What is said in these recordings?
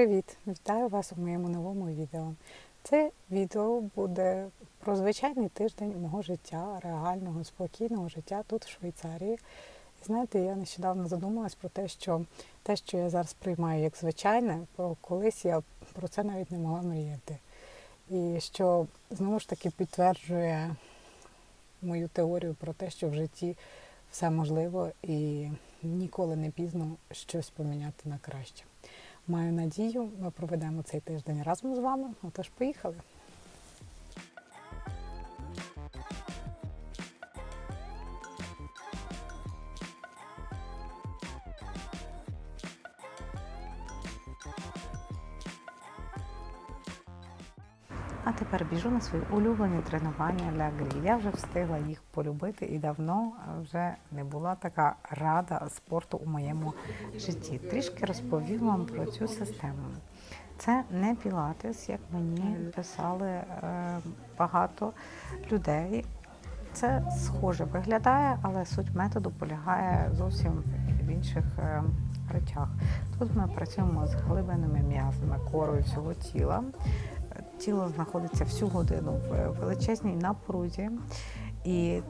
привіт! Вітаю вас у моєму новому відео. Це відео буде про звичайний тиждень мого життя, реального, спокійного життя тут, в Швейцарії. І знаєте, я нещодавно задумалась про те, що те, що я зараз приймаю як звичайне, про колись я про це навіть не могла мріяти. І що знову ж таки підтверджує мою теорію про те, що в житті все можливо і ніколи не пізно щось поміняти на краще. Маю надію, ми проведемо цей тиждень разом з вами. Отож, поїхали. Свої улюблені тренування для грі. Я вже встигла їх полюбити і давно вже не була така рада спорту у моєму житті. Трішки розповім вам про цю систему. Це не пілатес, як мені писали е, багато людей. Це схоже виглядає, але суть методу полягає зовсім в інших е, речах. Тут ми працюємо з глибинними м'язами, корою всього тіла. Тіло знаходиться всю годину в величезній напрузі, і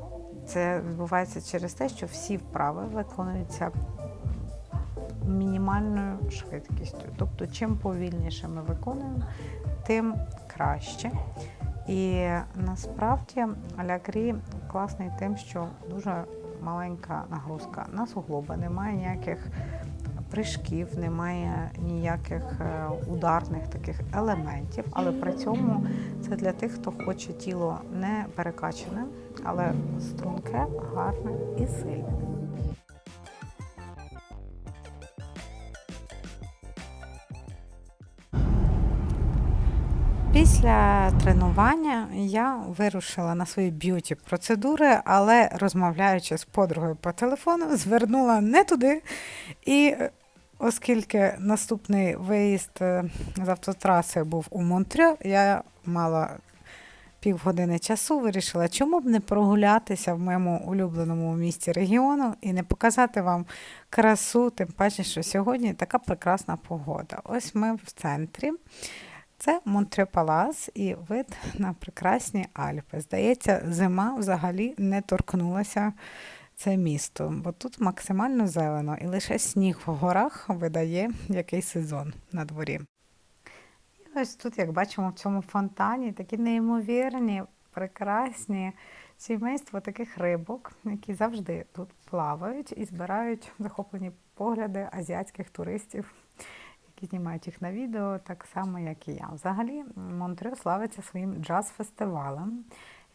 це відбувається через те, що всі вправи виконуються мінімальною швидкістю. Тобто, чим повільніше ми виконуємо, тим краще. І насправді алягрі класний тим, що дуже маленька нагрузка на суглоби, немає ніяких прыжків, немає ніяких е, ударних таких елементів, але при цьому це для тих, хто хоче тіло не перекачане, але струнке, гарне і сильне. Після тренування я вирушила на свої б'юті процедури, але розмовляючи з подругою по телефону, звернула не туди. І оскільки наступний виїзд е, з автотраси був у Монтрё, я мала півгодини часу, вирішила, чому б не прогулятися в моєму улюбленому місті регіону і не показати вам красу, тим паче, що сьогодні така прекрасна погода. Ось ми в центрі. Це Монтре Палас і вид на прекрасні Альпи. Здається, зима взагалі не торкнулася це місто, бо тут максимально зелено і лише сніг в горах видає який сезон на дворі. І ось тут, як бачимо, в цьому фонтані такі неймовірні, прекрасні сімейство таких рибок, які завжди тут плавають і збирають захоплені погляди азіатських туристів які знімають їх на відео, так само, як і я. Взагалі, Монтрё славиться своїм джаз-фестивалем,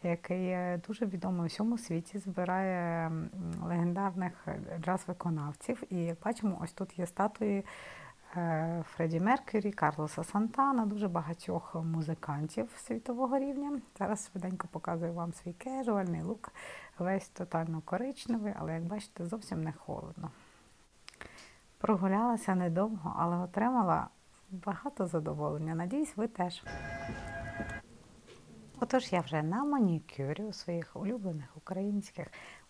який дуже відомий у всьому світі, збирає легендарних джаз-виконавців. І як бачимо, ось тут є статуї е, Фредді Меркюрі, Карлоса Сантана, дуже багатьох музикантів світового рівня. Зараз швиденько показую вам свій кежуальний лук, весь тотально коричневий, але як бачите, зовсім не холодно. Прогулялася недовго, але отримала багато задоволення. Надіюсь, ви теж. Отож, я вже на манікюрі у своїх улюблених українських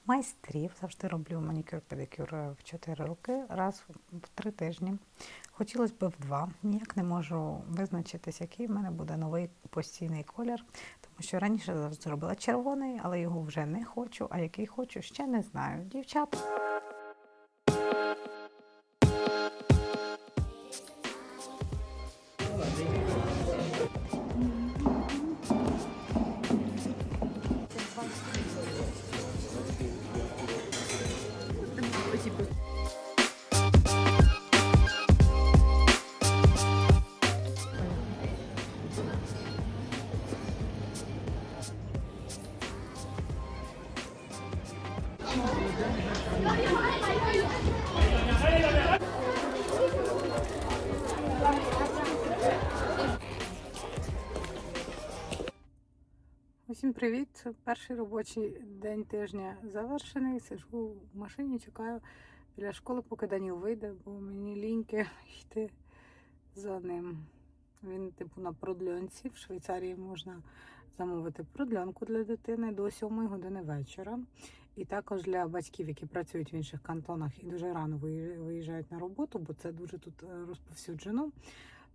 майстрів. Завжди роблю манікюр-педикюр в 4 роки, раз в 3 тижні. Хотілося б в два. Ніяк не можу визначитись, який в мене буде новий постійний колір, тому що раніше завжди робила червоний, але його вже не хочу, а який хочу, ще не знаю. Дівчата. Усім привіт! Перший робочий день тижня завершений. Сижу в машині, чекаю біля школи, поки Даніл вийде, бо мені ліньки йти за ним. Він, типу, на продльонці. В Швейцарії можна замовити продльонку для дитини до 7 години вечора. І також для батьків, які працюють в інших кантонах і дуже рано виїжджають на роботу, бо це дуже тут розповсюджено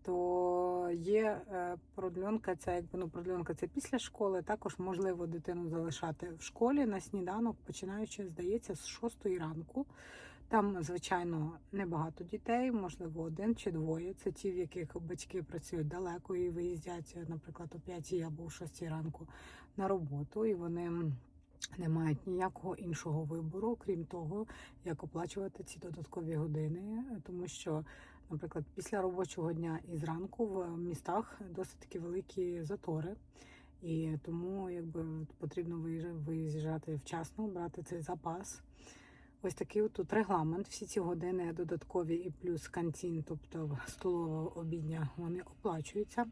то є е, продльонка, це якби ну продльонка це після школи. Також можливо дитину залишати в школі на сніданок, починаючи, здається, з 6 ранку. Там, звичайно, небагато дітей, можливо, один чи двоє. Це ті, в яких батьки працюють далеко і виїздять, наприклад, о 5 або о 6 ранку на роботу, і вони не мають ніякого іншого вибору, крім того, як оплачувати ці додаткові години, тому що, наприклад, після робочого дня і зранку в містах досить таки великі затори. І тому якби потрібно виїжджати вчасно, брати цей запас. Ось такий тут регламент. Всі ці години додаткові і плюс кантін, тобто столова обідня, вони оплачуються.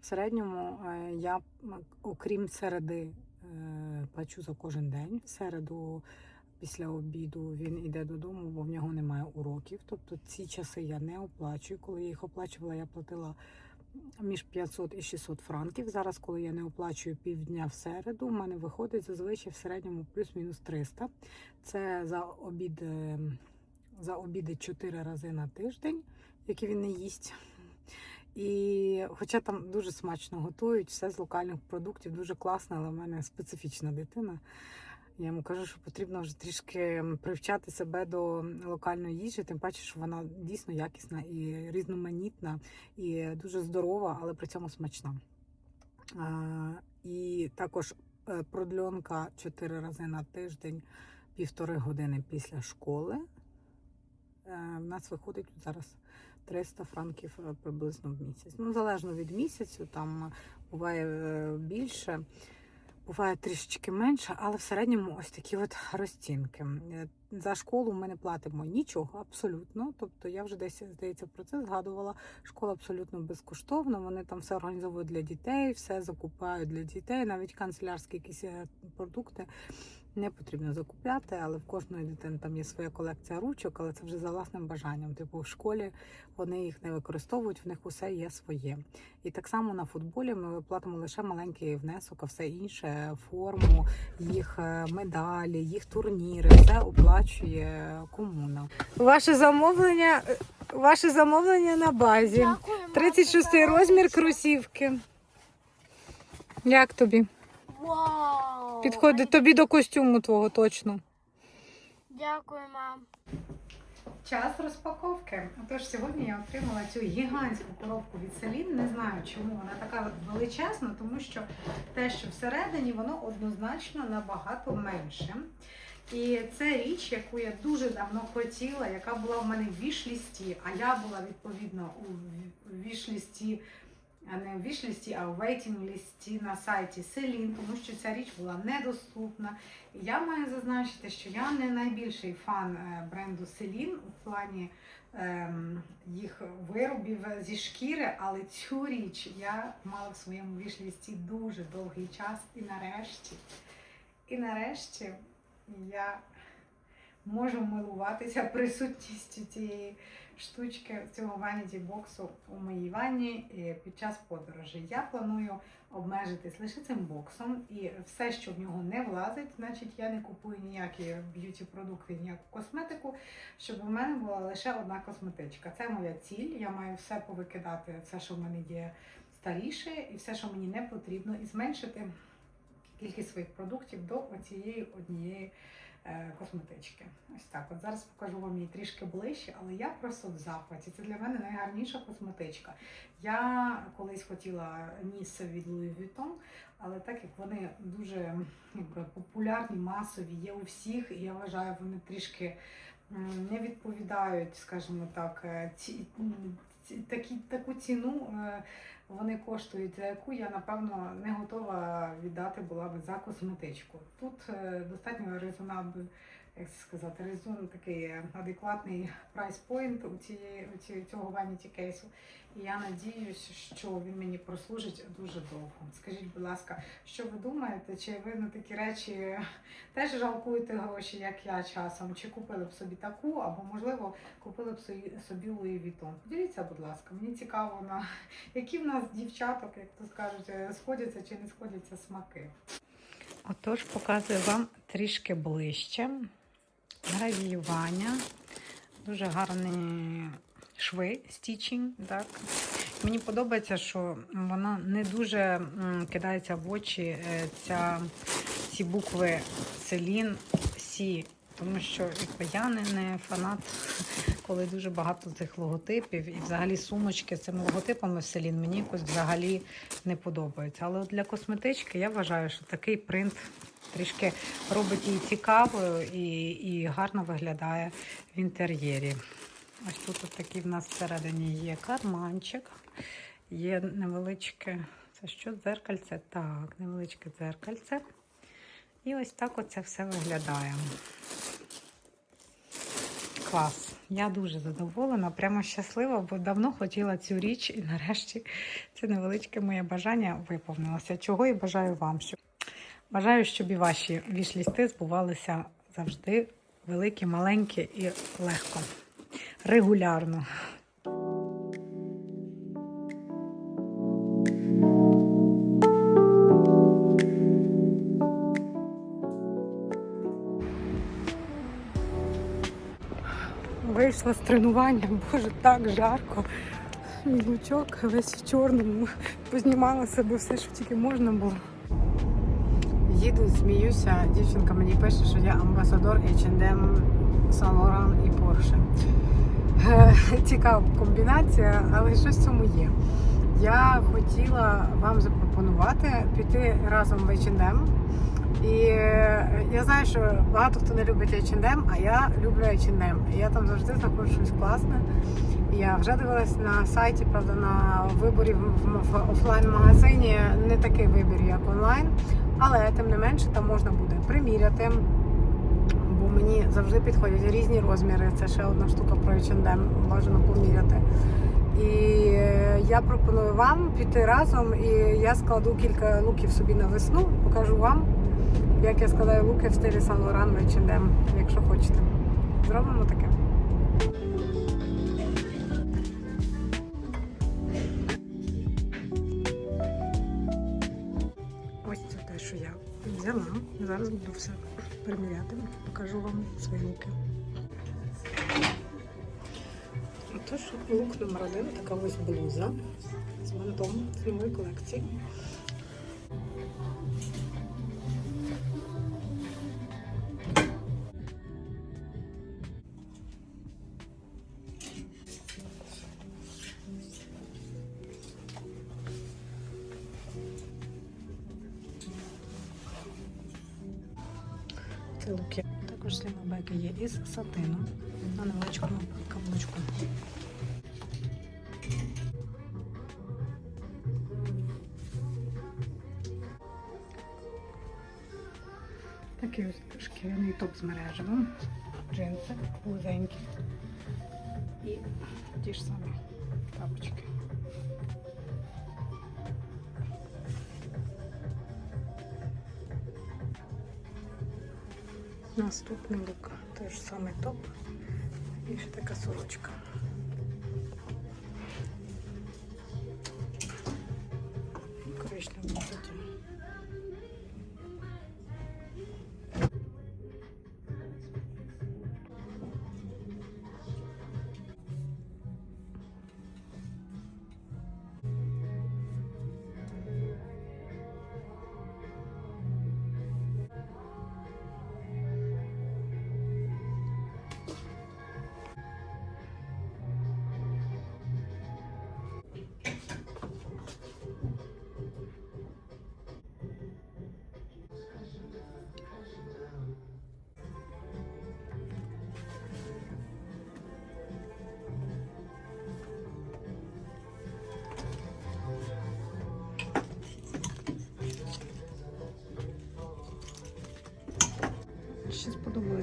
В середньому е, я, окрім середи, е, плачу за кожен день. В середу після обіду він іде додому, бо в нього немає уроків. Тобто ці часи я не оплачую. Коли я їх оплачувала, я платила між 500 і 600 франків. Зараз, коли я не оплачую півдня в середу, у мене виходить зазвичай в середньому плюс-мінус 300. Це за обід, е, за обіди 4 рази на тиждень, які він не їсть. І хоча там дуже смачно готують, все з локальних продуктів, дуже класно, але в мене специфічна дитина. Я йому кажу, що потрібно вже трішки привчати себе до локальної їжі, тим паче, що вона дійсно якісна і різноманітна, і дуже здорова, але при цьому смачна. А, І також е, продльонка 4 рази на тиждень, півтори години після школи. Е, В нас виходить зараз 300 франків е, приблизно в місяць. Ну, залежно від місяцю, там буває більше, буває трішечки менше, але в середньому ось такі от розцінки. Е, За школу ми не платимо нічого абсолютно. Тобто я вже десь здається про це згадувала. Школа абсолютно безкоштовна. Вони там все організовують для дітей, все закупають для дітей, навіть канцелярські якісь е, продукти. Не потрібно закупляти, але в кожної дитини там є своя колекція ручок, але це вже за власним бажанням. Типу в школі вони їх не використовують, в них усе є своє. І так само на футболі ми платимо лише маленький внесок, а все інше форму, їх е, медалі, їх турніри, все оплачує комуна. Ваше замовлення, ваше замовлення на базі. 36 це розмір дуже- кросівки. Як тобі? Вау! Підходить тобі до костюму твого точно. Дякую, мам. Час розпаковки. Отож, сьогодні я отримала цю гігантську коробку від Селін. Не знаю, чому вона така величезна, тому що те, що всередині, воно однозначно набагато менше. І це річ, яку я дуже давно хотіла, яка була в мене в вішлісті, а я була відповідно у вішлісті, не в вішлісті, а в вейтінг-лісті на сайті Селін, тому що ця річ була недоступна. Я маю зазначити, що я не найбільший фан е, бренду Селін у плані ем, їх виробів зі шкіри, але цю річ я мала в своєму вішлісті дуже довгий час. І нарешті, і нарешті я можу милуватися присутністю цієї штучки, цього ваніті боксу у моїй ванні е, під час подорожі. Я планую обмежитись лише цим боксом, і все, що в нього не влазить, значить я не купую ніякі б'юті продукти, ніяку косметику, щоб у мене була лише одна косметичка. Це моя ціль. Я маю все повикидати, все, що в мене є старіше, і все, що мені не потрібно, і зменшити кількість своїх продуктів до оцієї однієї косметички. Ось так. От зараз покажу вам її трішки ближче, але я просто в захваті. Це для мене найгарніша косметичка. Я колись хотіла ніс від Louis Vuitton, але так як вони дуже якби, популярні, масові, є у всіх, і я вважаю, вони трішки не відповідають, скажімо так, е, ці, ці- такі, таку ціну. Вони коштують, за яку я напевно не готова віддати була би за косметичку. Тут е, достатньо резонабл, як це сказати, резон такий адекватний прайс-пойнт у цієї у цього ваніті кейсу. І я надіюсь, що він мені прослужить дуже довго. Скажіть, будь ласка, що ви думаєте? Чи ви на такі речі теж жалкуєте гроші, як я часом? Чи купили б собі таку, або можливо купили б собі Louis Vuitton? Поділіться, будь ласка, мені цікаво на які в нас дівчаток, як то скажуть, е, сходяться чи не сходяться смаки. Отож, показую вам трішки ближче. Гравіювання, дуже гарні шви, стічень. так. Мені подобається, що вона не дуже кидається в очі е, ця, ці букви Селін Сі. Тому що я не, не фанат, коли дуже багато цих логотипів, і взагалі сумочки з цими логотипами в селін мені якось взагалі не подобається. Але для косметички я вважаю, що такий принт трішки робить її цікавою і, і гарно виглядає в інтер'єрі. Ось тут от такий в нас всередині є карманчик, є невеличке, це що, дзеркальце? Так, невеличке дзеркальце. І ось так оце все виглядає. Клас. Я дуже задоволена, прямо щаслива, бо давно хотіла цю річ, і нарешті це невеличке моє бажання виповнилося. Чого і бажаю вам. Щоб... Бажаю, щоб і ваші вішлісти збувалися завжди великі, маленькі і легко, регулярно. Вийшла з тренування, боже, так жарко. Мій лучок весь в чорному. Познімала себе все, що тільки можна було. Їду, сміюся. Дівчинка мені пише, що я амбасадор H&M, Saint Laurent і Porsche. Е, Цікава комбінація, але щось в цьому є. Я хотіла вам запропонувати піти разом в H&M. І е, я знаю, що багато хто не любить H&M, а я люблю H&M. Я там завжди знаходжу щось класне. Я вже дивилась на сайті, правда, на виборі в, офлайн-магазині не такий вибір, як онлайн. Але тим не менше там можна буде приміряти. Бо мені завжди підходять різні розміри. Це ще одна штука про H&M, бажано поміряти. І е, я пропоную вам піти разом, і я складу кілька луків собі на весну, покажу вам, як я складаю луки в стилі Saint Laurent в H&M, якщо хочете. Зробимо таке. Ось це те, що я взяла. Зараз буду все приміряти. Покажу вам свої луки. Отож, лук номер один, така ось блуза з бантом з нової колекції. Топ з мережевим, джинси, вузенькі і ті ж самі тапочки. Наступний лук, той ж самий топ і ще така сорочка.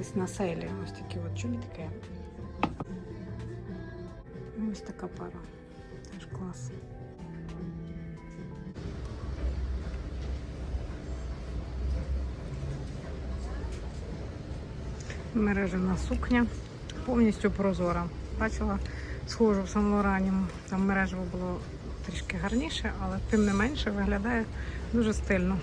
Сподобались на ось такі от чобітки. Ось така пара. Теж клас. Мережена сукня, повністю прозора. Бачила, схожу в Сан-Лорані. Там мережево було трішки гарніше, але тим не менше виглядає дуже стильно.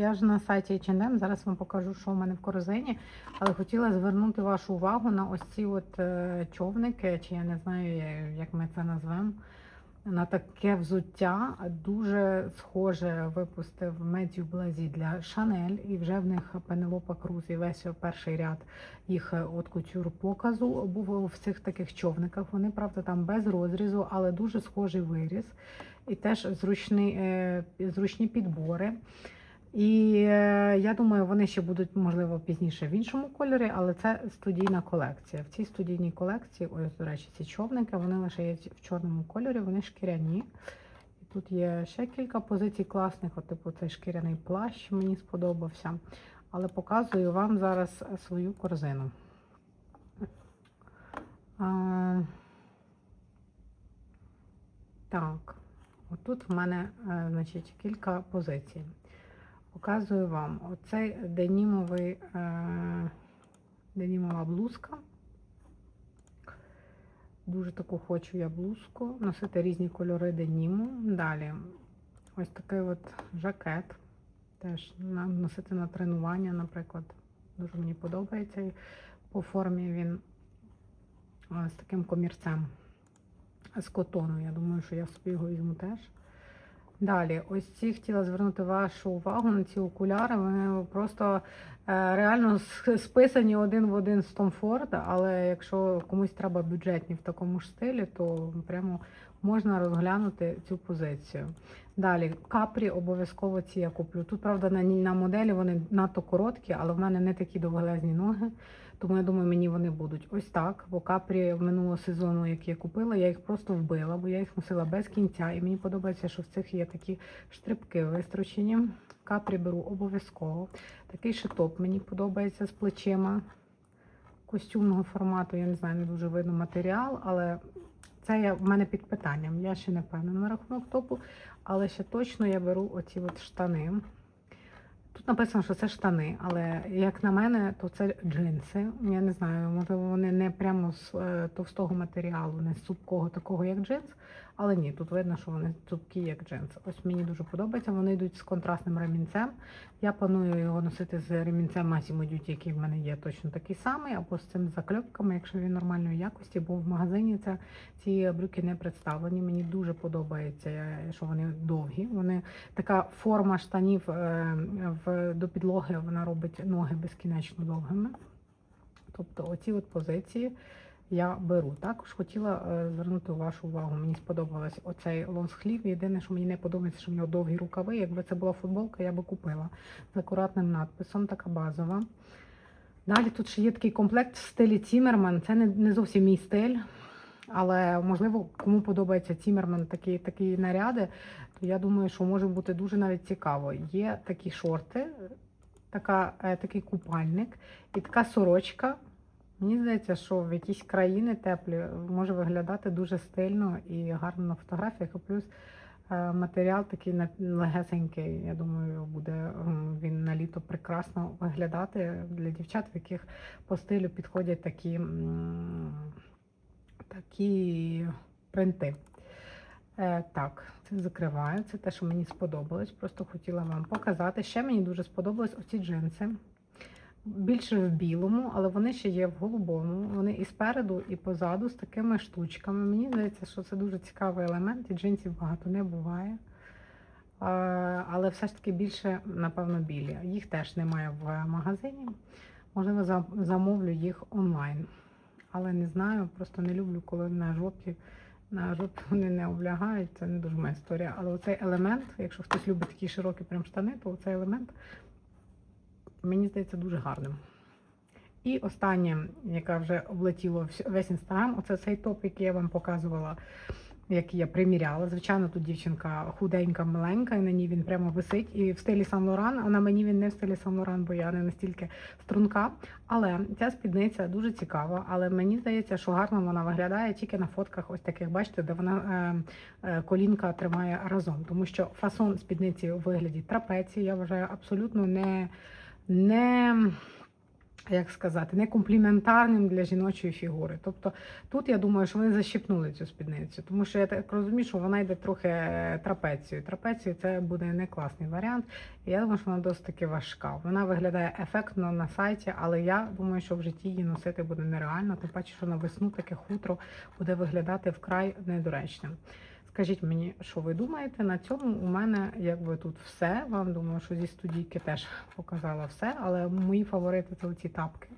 Я ж на сайті H&M, зараз вам покажу, що в мене в корзині, але хотіла звернути вашу увагу на ось ці от е, човники, чи я не знаю, як ми це назвемо. На таке взуття дуже схоже випустив Медіу Блазі для Шанель, і вже в них Пенелопа Круз і весь перший ряд їх е, от кутюр показу був в цих таких човниках. Вони, правда, там без розрізу, але дуже схожий виріз. І теж зручний, е, зручні підбори. І е, я думаю, вони ще будуть, можливо, пізніше в іншому кольорі, але це студійна колекція. В цій студійній колекції, ось, до речі, ці човники, вони лише є в чорному кольорі, вони шкіряні. І тут є ще кілька позицій класних, от, типу цей шкіряний плащ мені сподобався. Але показую вам зараз свою корзину. А, так, отут в мене е, значить, кілька позицій. Показую вам оцей денімовий, е, денімова блузка. Дуже таку хочу я блузку. Носити різні кольори деніму. Далі ось такий от жакет. Теж носити на тренування, наприклад. Дуже мені подобається. По формі він е, з таким комірцем з котону. Я думаю, що я собі його візьму теж. Далі, ось ці хотіла звернути вашу увагу на ці окуляри. Вони просто е, реально списані один в один з Том Форда, але якщо комусь треба бюджетні в такому ж стилі, то прямо можна розглянути цю позицію. Далі, капрі обов'язково ці я куплю. Тут, правда, на, на моделі вони надто короткі, але в мене не такі довголезні ноги. Тому я думаю, мені вони будуть ось так. Бо капрі минулого сезону, які я купила, я їх просто вбила, бо я їх носила без кінця. І мені подобається, що в цих є такі штрибки вистрочені. Капрі беру обов'язково. Такий шитоп мені подобається з плечима костюмного формату. Я не знаю, не дуже видно матеріал, але це я, в мене під питанням. Я ще не певна на рахунок топу, але ще точно я беру оці от штани. Тут написано, що це штани, але як на мене, то це джинси. Я не знаю, можливо, вони не прямо з е, товстого матеріалу, не з цупкого такого, як джинс. Але ні, тут видно, що вони цупкі, як джинс. Ось мені дуже подобається. Вони йдуть з контрастним ремінцем. Я планую його носити з ремінцем Massimo Duty, який в мене є точно такий самий, або з цим закльопками, якщо він нормальної якості, бо в магазині це ці брюки не представлені. Мені дуже подобається, що вони довгі. Вони така форма штанів е, в, до підлоги вона робить ноги безкінечно довгими. Тобто оці от позиції я беру. Також хотіла е, звернути вашу увагу. Мені сподобалось оцей лонсхлів. Єдине, що мені не подобається, що в нього довгі рукави. Якби це була футболка, я би купила з акуратним надписом, така базова. Далі тут ще є такий комплект в стилі Цімерман. Це не, не зовсім мій стиль. Але можливо, кому подобається Цімерман такі, такі наряди, то я думаю, що може бути дуже навіть цікаво. Є такі шорти, така, е, такий купальник і така сорочка. Мені здається, що в якісь країни теплі може виглядати дуже стильно і гарно на фотографіях. І плюс е, матеріал такий на- легесенький. Я думаю, буде він на літо прекрасно виглядати для дівчат, в яких по стилю підходять такі, такі принти. Е, так, це закриваю. Це те, що мені сподобалось. Просто хотіла вам показати. Ще мені дуже сподобались оці джинси. Більше в білому, але вони ще є в голубому. Вони і спереду, і позаду з такими штучками. Мені здається, що це дуже цікавий елемент, і джинсів багато не буває. Е, Але все ж таки більше, напевно, білі. Їх теж немає в магазині. Можливо, замовлю їх онлайн. Але не знаю, просто не люблю, коли на жопі на жопі вони не облягають, це не дуже моя історія. Але оцей елемент, якщо хтось любить такі широкі прям штани, то цей елемент мені здається дуже гарним. І останнє, яке вже облетіло весь інстаграм, оце цей топ, який я вам показувала, який я приміряла. Звичайно, тут дівчинка худенька, миленька, і на ній він прямо висить. І в стилі Сан Лоран, а на мені він не в стилі Сан Лоран, бо я не настільки струнка. Але ця спідниця дуже цікава. Але мені здається, що гарно вона виглядає тільки на фотках, ось таких, бачите, де вона е, е, колінка тримає разом. Тому що фасон спідниці у вигляді трапеції, я вважаю, абсолютно не, не як сказати, не компліментарним для жіночої фігури. Тобто тут я думаю, що вони защипнули цю спідницю, тому що я так розумію, що вона йде трохи е, трапецією. Трапецією це буде не класний варіант. Я думаю, що вона досить таки важка. Вона виглядає ефектно на сайті, але я думаю, що в житті її носити буде нереально. Тим паче, що на весну таке хутро буде виглядати вкрай недоречним. Скажіть мені, що ви думаєте? На цьому у мене якби тут все. Вам думаю, що зі студійки теж показала все, але мої фаворити це оці тапки.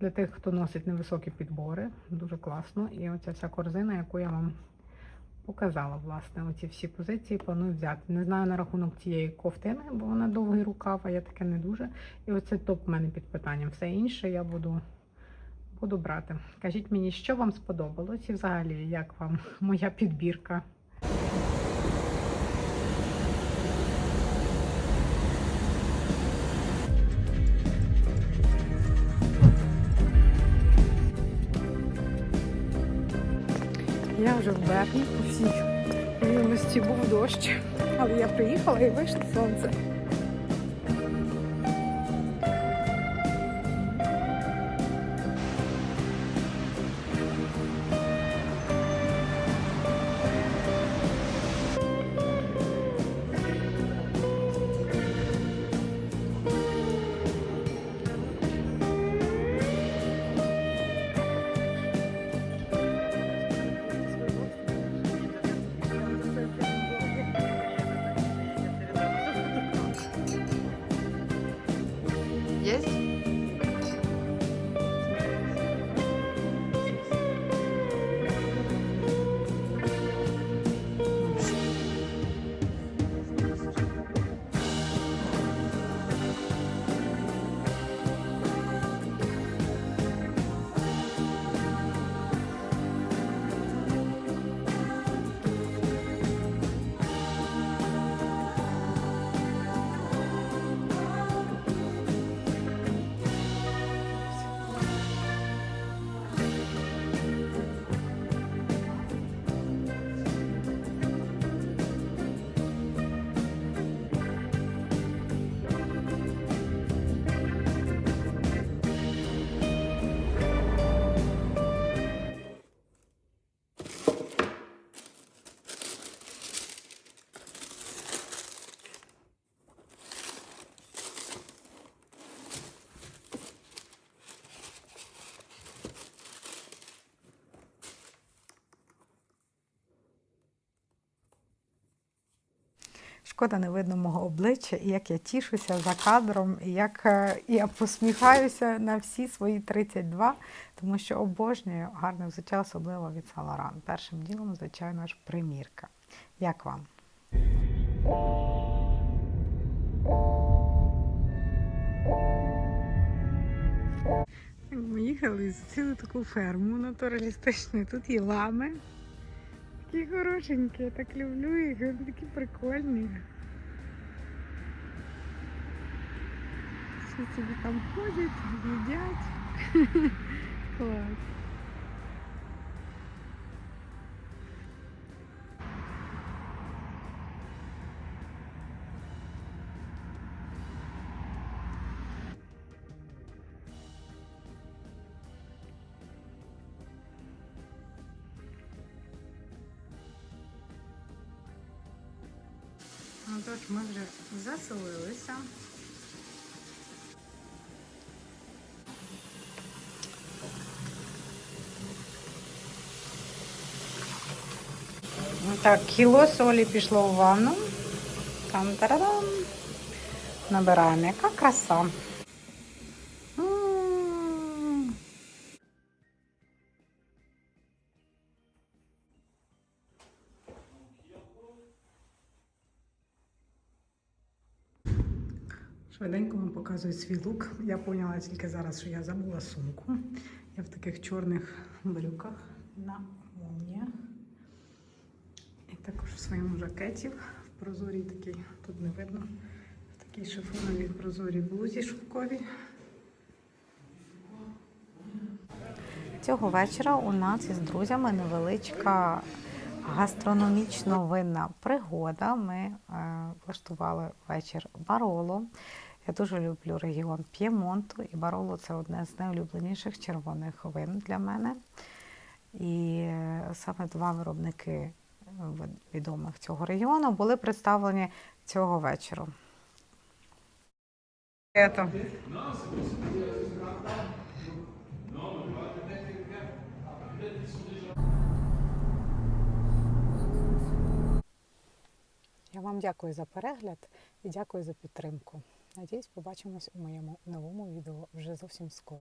Для тих, хто носить невисокі підбори, дуже класно. І оця вся корзина, яку я вам показала, власне, оці всі позиції планую взяти. Не знаю на рахунок цієї ковтини, бо вона довгий рукав, а я таке не дуже. І оце топ в мене під питанням. Все інше я буду, буду брати. Кажіть мені, що вам сподобалось і взагалі, як вам моя підбірка? Я вже в Берні по всій рівності був дощ, але я приїхала і вийшло сонце. Шкода, не видно мого обличчя, і як я тішуся за кадром, і як е, я посміхаюся на всі свої 32, тому що обожнюю гарне взуття, особливо від Саларан. Першим ділом, звичайно ж, примірка. Як вам? Ми їхали з цілу таку ферму натуралістичну. Тут є лами. Такі хорошенькі, я так люблю їх, вони такі прикольні. Всі собі там ходять, їдять. Клас. Ми вже заселилися. Так, кіло солі пішло в ванну. Там тарадам. Набираємо. Яка краса. Швиденько вам показую свій лук. Я поняла тільки зараз, що я забула сумку. Я в таких чорних брюках на молніях. І також в своєму жакеті в прозорій такій, тут не видно, в такій шифоновій прозорій блузі шовковій. Цього вечора у нас із друзями невеличка гастрономічно винна пригода. Ми е, влаштували вечір бароло. Я дуже люблю регіон П'ємонту, і Бароло це одне з найулюбленіших червоних вин для мене. І е, саме два виробники е, відомих цього регіону були представлені цього вечора. Я вам дякую за перегляд і дякую за підтримку. Надіюсь, побачимось у моєму новому відео вже зовсім скоро.